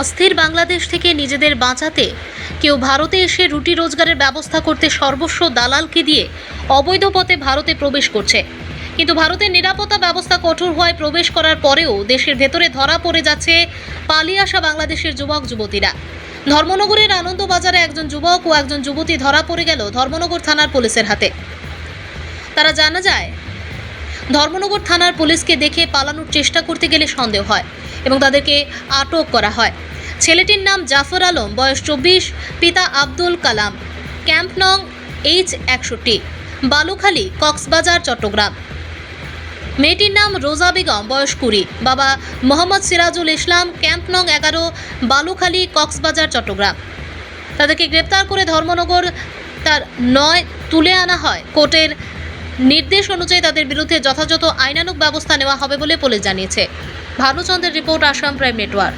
অস্থির বাংলাদেশ থেকে নিজেদের বাঁচাতে কেউ ভারতে এসে রুটি রোজগারের ব্যবস্থা করতে সর্বস্ব দালালকে দিয়ে অবৈধ পথে ভারতে প্রবেশ করছে। কিন্তু ভারতের নিরাপত্তা ব্যবস্থা কঠোর হওয়ায় প্রবেশ করার পরেও দেশের ভেতরে ধরা পড়ে যাচ্ছে পালিয়ে আসা বাংলাদেশের যুবক যুবতীরা। ধর্মনগরের আনন্দবাজারে একজন যুবক ও একজন যুবতী ধরা পড়ে গেল ধর্মনগর থানার পুলিশের হাতে। তারা জানা যায়, ধর্মনগর থানার পুলিশকে দেখে পালানোর চেষ্টা করতে গেলে সন্দেহ হয়। এবং তাদেরকে আটক করা হয়। ছেলেটির নাম জাফর আলম, বয়স চব্বিশ, পিতা আব্দুল কালাম। ক্যাম্প নং এইচ একষট্টি, বালুখালী, কক্সবাজার, চট্টগ্রাম। মেয়েটির নাম রোজা বেগম, বয়স কুড়ি। বাবা মোহাম্মদ সিরাজুল ইসলাম, ক্যাম্প নং এগারো, বালুখালী, কক্সবাজার, চট্টগ্রাম। তাদেরকে গ্রেপ্তার করে ধর্মনগর তার নয় তুলে আনা হয়। কোর্টের নির্দেশ অনুযায়ী তাদের বিরুদ্ধে যথাযথ আইনানুক ব্যবস্থা নেওয়া হবে বলে পুলিশ জানিয়েছে। ভানুচন্দ্রের রিপোর্ট আসাম প্রাইম নেটওয়ার্ক।